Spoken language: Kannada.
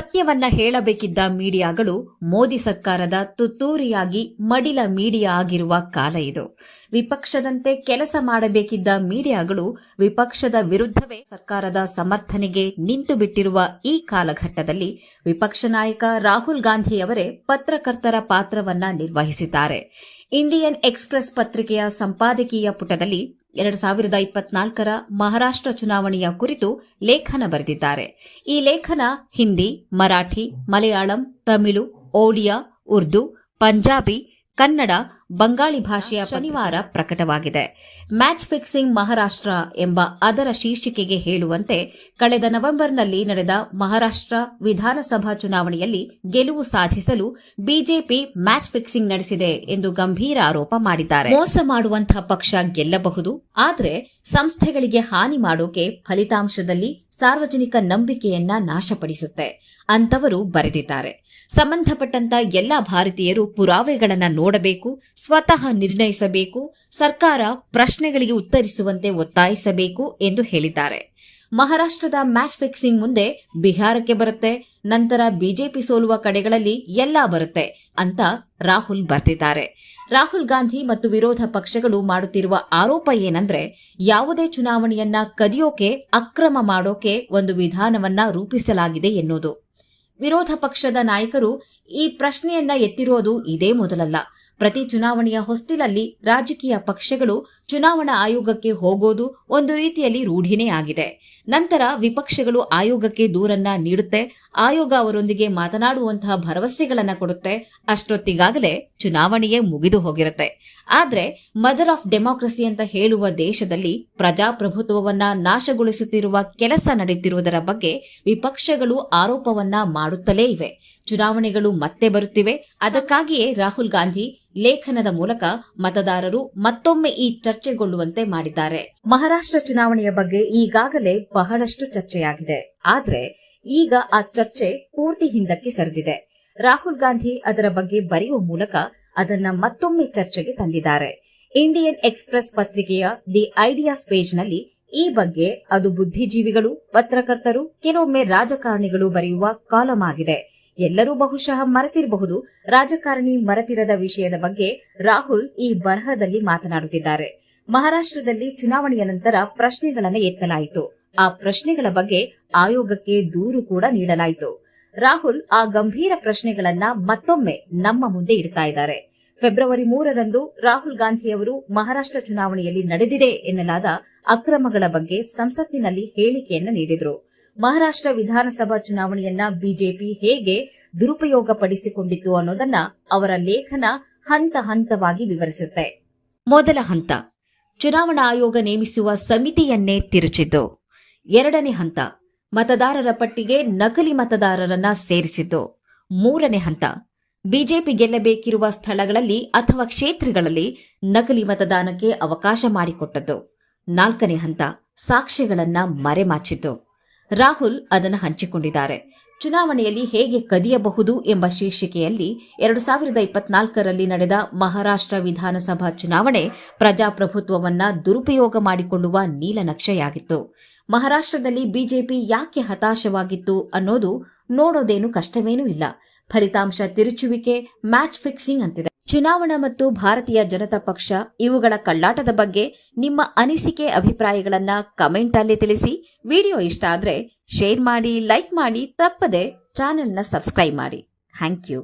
ಸತ್ಯವನ್ನ ಹೇಳಬೇಕಿದ್ದ ಮೀಡಿಯಾಗಳು ಮೋದಿ ಸರ್ಕಾರದ ತುತ್ತೂರಿಯಾಗಿ ಮಡಿಲ ಮೀಡಿಯಾ ಆಗಿರುವ ಕಾಲ ಇದು. ವಿಪಕ್ಷದಂತೆ ಕೆಲಸ ಮಾಡಬೇಕಿದ್ದ ಮೀಡಿಯಾಗಳು ವಿಪಕ್ಷದ ವಿರುದ್ಧವೇ ಸರ್ಕಾರದ ಸಮರ್ಥನೆಗೆ ನಿಂತು ಬಿಟ್ಟಿರುವ ಈ ಕಾಲಘಟ್ಟದಲ್ಲಿ ವಿಪಕ್ಷ ನಾಯಕ ರಾಹುಲ್ ಗಾಂಧಿಯವರೇ ಪತ್ರಕರ್ತರ ಪಾತ್ರವನ್ನ ನಿರ್ವಹಿಸಿದ್ದಾರೆ. ಇಂಡಿಯನ್ ಎಕ್ಸ್ಪ್ರೆಸ್ ಪತ್ರಿಕೆಯ ಸಂಪಾದಕೀಯ ಪುಟದಲ್ಲಿ ಎರಡು ಸಾವಿರದ ಇಪ್ಪತ್ನಾಲ್ಕರ ಮಹಾರಾಷ್ಟ್ರ ಚುನಾವಣೆಯ ಕುರಿತು ಲೇಖನ ಬರೆದಿದ್ದಾರೆ. ಈ ಲೇಖನ ಹಿಂದಿ, ಮರಾಠಿ, ಮಲಯಾಳಂ, ತಮಿಳು, ಓಡಿಯಾ, ಉರ್ದು, ಪಂಜಾಬಿ ಕನ್ನಡ ಬಂಗಾಳಿ ಭಾಷೆಯ ಶನಿವಾರ ಪ್ರಕಟವಾಗಿದೆ. ಮ್ಯಾಚ್ ಫಿಕ್ಸಿಂಗ್ ಮಹಾರಾಷ್ಟ್ರ ಎಂಬ ಅದರ ಶೀರ್ಷಿಕೆಗೆ ಹೇಳುವಂತೆ ಕಳೆದ ನವೆಂಬರ್ನಲ್ಲಿ ನಡೆದ ಮಹಾರಾಷ್ಟ್ರ ವಿಧಾನಸಭಾ ಚುನಾವಣೆಯಲ್ಲಿ ಗೆಲುವು ಸಾಧಿಸಲು ಬಿಜೆಪಿ ಮ್ಯಾಚ್ ಫಿಕ್ಸಿಂಗ್ ನಡೆಸಿದೆ ಎಂದು ಗಂಭೀರ ಆರೋಪ ಮಾಡಿದ್ದಾರೆ. ಮೋಸ ಮಾಡುವಂತಹ ಪಕ್ಷ ಗೆಲ್ಲಬಹುದು ಆದರೆ ಸಂಸ್ಥೆಗಳಿಗೆ ಹಾನಿ ಮಾಡೋಕೆ ಫಲಿತಾಂಶದಲ್ಲಿ ಸಾರ್ವಜನಿಕ ನಂಬಿಕೆಯನ್ನ ನಾಶಪಡಿಸುತ್ತೆ ಅಂತವರು ಬರೆದಿದ್ದಾರೆ. ಸಂಬಂಧಪಟ್ಟಂತ ಎಲ್ಲ ಭಾರತೀಯರು ಪುರಾವೆಗಳನ್ನ ನೋಡಬೇಕು, ಸ್ವತಃ ನಿರ್ಣಯಿಸಬೇಕು, ಸರ್ಕಾರ ಪ್ರಶ್ನೆಗಳಿಗೆ ಉತ್ತರಿಸುವಂತೆ ಒತ್ತಾಯಿಸಬೇಕು ಎಂದು ಹೇಳಿದ್ದಾರೆ. ಮಹಾರಾಷ್ಟ್ರದ ಮ್ಯಾಚ್ ಫಿಕ್ಸಿಂಗ್ ಮುಂದೆ ಬಿಹಾರಕ್ಕೆ ಬರುತ್ತೆ, ನಂತರ ಬಿಜೆಪಿ ಸೋಲುವ ಕಡೆಗಳಲ್ಲಿ ಎಲ್ಲಾ ಬರುತ್ತೆ ಅಂತ ರಾಹುಲ್ ಬರ್ತಿದ್ದಾರೆ. ರಾಹುಲ್ ಗಾಂಧಿ ಮತ್ತು ವಿರೋಧ ಪಕ್ಷಗಳು ಮಾಡುತ್ತಿರುವ ಆರೋಪ ಏನಂದ್ರೆ, ಯಾವುದೇ ಚುನಾವಣೆಯನ್ನ ಕದಿಯೋಕೆ, ಅಕ್ರಮ ಮಾಡೋಕೆ ಒಂದು ವಿಧಾನವನ್ನ ರೂಪಿಸಲಾಗಿದೆ ಎನ್ನುವುದು. ವಿರೋಧ ಪಕ್ಷದ ನಾಯಕರು ಈ ಪ್ರಶ್ನೆಯನ್ನ ಎತ್ತಿರೋದು ಇದೇ ಮೊದಲಲ್ಲ. ಪ್ರತಿ ಚುನಾವಣೆಯ ಹೊಸ್ತಿಲಲ್ಲಿ ರಾಜಕೀಯ ಪಕ್ಷಗಳು ಚುನಾವಣಾ ಆಯೋಗಕ್ಕೆ ಹೋಗೋದು ಒಂದು ರೀತಿಯಲ್ಲಿ ರೂಢಿನೇ ಆಗಿದೆ. ನಂತರ ವಿಪಕ್ಷಗಳು ಆಯೋಗಕ್ಕೆ ದೂರನ್ನ ನೀಡುತ್ತೆ, ಆಯೋಗ ಅವರೊಂದಿಗೆ ಮಾತನಾಡುವಂತಹ ಭರವಸೆಗಳನ್ನ ಕೊಡುತ್ತೆ, ಅಷ್ಟೊತ್ತಿಗಾಗಲೇ ಚುನಾವಣೆಯೇ ಮುಗಿದು ಹೋಗಿರುತ್ತೆ. ಆದ್ರೆ ಮದರ್ ಆಫ್ ಡೆಮಾಕ್ರಸಿ ಅಂತ ಹೇಳುವ ದೇಶದಲ್ಲಿ ಪ್ರಜಾಪ್ರಭುತ್ವವನ್ನ ನಾಶಗೊಳಿಸುತ್ತಿರುವ ಕೆಲಸ ನಡೆಯುತ್ತಿರುವುದರ ಬಗ್ಗೆ ವಿಪಕ್ಷಗಳು ಆರೋಪವನ್ನ ಮಾಡುತ್ತಲೇ ಇವೆ. ಚುನಾವಣೆಗಳು ಮತ್ತೆ ಬರುತ್ತಿವೆ. ಅದಕ್ಕಾಗಿಯೇ ರಾಹುಲ್ ಗಾಂಧಿ ಲೇಖನದ ಮೂಲಕ ಮತದಾರರು ಮತ್ತೊಮ್ಮೆ ಈ ಚರ್ಚೆಗೊಳ್ಳುವಂತೆ ಮಾಡಿದ್ದಾರೆ. ಮಹಾರಾಷ್ಟ್ರ ಚುನಾವಣೆಯ ಬಗ್ಗೆ ಈಗಾಗಲೇ ಬಹಳಷ್ಟು ಚರ್ಚೆಯಾಗಿದೆ. ಆದರೆ ಈಗ ಆ ಚರ್ಚೆ ಪೂರ್ತಿ ಹಿಂದಕ್ಕೆ ಸರಿದಿದೆ. ರಾಹುಲ್ ಗಾಂಧಿ ಅದರ ಬಗ್ಗೆ ಬರೆಯುವ ಮೂಲಕ ಅದನ್ನ ಮತ್ತೊಮ್ಮೆ ಚರ್ಚೆಗೆ ತಂದಿದ್ದಾರೆ. ಇಂಡಿಯನ್ ಎಕ್ಸ್ಪ್ರೆಸ್ ಪತ್ರಿಕೆಯ ದಿ ಐಡಿಯಾಸ್ ಪೇಜ್ನಲ್ಲಿ ಈ ಬಗ್ಗೆ ಅದು ಬುದ್ಧಿಜೀವಿಗಳು, ಪತ್ರಕರ್ತರು, ಕೆಲವೊಮ್ಮೆ ರಾಜಕಾರಣಿಗಳು ಬರೆಯುವ ಕಾಲಂ ಆಗಿದೆ ಎಲ್ಲರೂ ಬಹುಶಃ ಮರೆತಿರಬಹುದು. ರಾಜಕಾರಣಿ ಮರೆತಿರದ ವಿಷಯದ ಬಗ್ಗೆ ರಾಹುಲ್ ಈ ಬರಹದಲ್ಲಿ ಮಾತನಾಡುತ್ತಿದ್ದಾರೆ. ಮಹಾರಾಷ್ಟ್ರದಲ್ಲಿ ಚುನಾವಣೆಯ ನಂತರ ಪ್ರಶ್ನೆಗಳನ್ನು ಎತ್ತಲಾಯಿತು. ಆ ಪ್ರಶ್ನೆಗಳ ಬಗ್ಗೆ ಆಯೋಗಕ್ಕೆ ದೂರು ಕೂಡ ನೀಡಲಾಯಿತು. ರಾಹುಲ್ ಆ ಗಂಭೀರ ಪ್ರಶ್ನೆಗಳನ್ನ ಮತ್ತೊಮ್ಮೆ ನಮ್ಮ ಮುಂದೆ ಇಡ್ತಾ ಇದ್ದಾರೆ. ಫೆಬ್ರವರಿ ಮೂರರಂದು ರಾಹುಲ್ ಗಾಂಧಿಯವರು ಮಹಾರಾಷ್ಟ್ರ ಚುನಾವಣೆಯಲ್ಲಿ ನಡೆದಿದೆ ಎನ್ನಲಾದ ಅಕ್ರಮಗಳ ಬಗ್ಗೆ ಸಂಸತ್ತಿನಲ್ಲಿ ಹೇಳಿಕೆಯನ್ನು ನೀಡಿದರು. ಮಹಾರಾಷ್ಟ್ರ ವಿಧಾನಸಭಾ ಚುನಾವಣೆಯನ್ನ ಬಿಜೆಪಿ ಹೇಗೆ ದುರುಪಯೋಗ ಪಡಿಸಿಕೊಂಡಿತ್ತು ಅನ್ನೋದನ್ನ ಅವರ ಲೇಖನ ಹಂತ ಹಂತವಾಗಿ ವಿವರಿಸುತ್ತೆ. ಮೊದಲ ಹಂತ, ಚುನಾವಣಾ ಆಯೋಗ ನೇಮಿಸುವ ಸಮಿತಿಯನ್ನೇ ತಿರುಚಿದ್ದು. ಎರಡನೇ ಹಂತ, ಮತದಾರರ ಪಟ್ಟಿಗೆ ನಕಲಿ ಮತದಾರರನ್ನ ಸೇರಿಸಿದ್ದು. ಮೂರನೇ ಹಂತ, ಬಿಜೆಪಿ ಗೆಲ್ಲಬೇಕಿರುವ ಸ್ಥಳಗಳಲ್ಲಿ ಅಥವಾ ಕ್ಷೇತ್ರಗಳಲ್ಲಿ ನಕಲಿ ಮತದಾನಕ್ಕೆ ಅವಕಾಶ ಮಾಡಿಕೊಟ್ಟದ್ದು. ನಾಲ್ಕನೇ ಹಂತ, ಸಾಕ್ಷ್ಯಗಳನ್ನ ಮರೆಮಾಚಿದ್ದು. ರಾಹುಲ್ ಅದನ್ನು ಹಂಚಿಕೊಂಡಿದ್ದಾರೆ. ಚುನಾವಣೆಯಲ್ಲಿ ಹೇಗೆ ಕದಿಯಬಹುದು ಎಂಬ ಶೀರ್ಷಿಕೆಯಲ್ಲಿ ಎರಡು ಸಾವಿರದ ಇಪ್ಪತ್ನಾಲ್ಕರಲ್ಲಿ ನಡೆದ ಮಹಾರಾಷ್ಟ್ರ ವಿಧಾನಸಭಾ ಚುನಾವಣೆ ಪ್ರಜಾಪ್ರಭುತ್ವವನ್ನ ದುರುಪಯೋಗ ಮಾಡಿಕೊಳ್ಳುವ ನೀಲನಕ್ಷೆಯಾಗಿತ್ತು. ಮಹಾರಾಷ್ಟ್ರದಲ್ಲಿ ಬಿಜೆಪಿ ಯಾಕೆ ಹತಾಶವಾಗಿತ್ತು ಅನ್ನೋದು ನೋಡೋದೇನು ಕಷ್ಟವೇನೂ ಇಲ್ಲ. ಫಲಿತಾಂಶ ತಿರುಚುವಿಕೆ, ಮ್ಯಾಚ್ ಫಿಕ್ಸಿಂಗ್ ಅಂತಿದೆ. ಚುನಾವಣಾ ಮತ್ತು ಭಾರತೀಯ ಜನತಾ ಪಕ್ಷ ಇವುಗಳ ಕಳ್ಳಾಟದ ಬಗ್ಗೆ ನಿಮ್ಮ ಅನಿಸಿಕೆ ಅಭಿಪ್ರಾಯಗಳನ್ನ ಕಮೆಂಟ್ ಅಲ್ಲಿ ತಿಳಿಸಿ. ವಿಡಿಯೋ ಇಷ್ಟ ಆದ್ರೆ ಶೇರ್ ಮಾಡಿ ಲೈಕ್ ಮಾಡಿ, ತಪ್ಪದೆ ಚಾನೆಲ್ನ ಸಬ್ಸ್ಕ್ರೈಬ್ ಮಾಡಿ. Thank you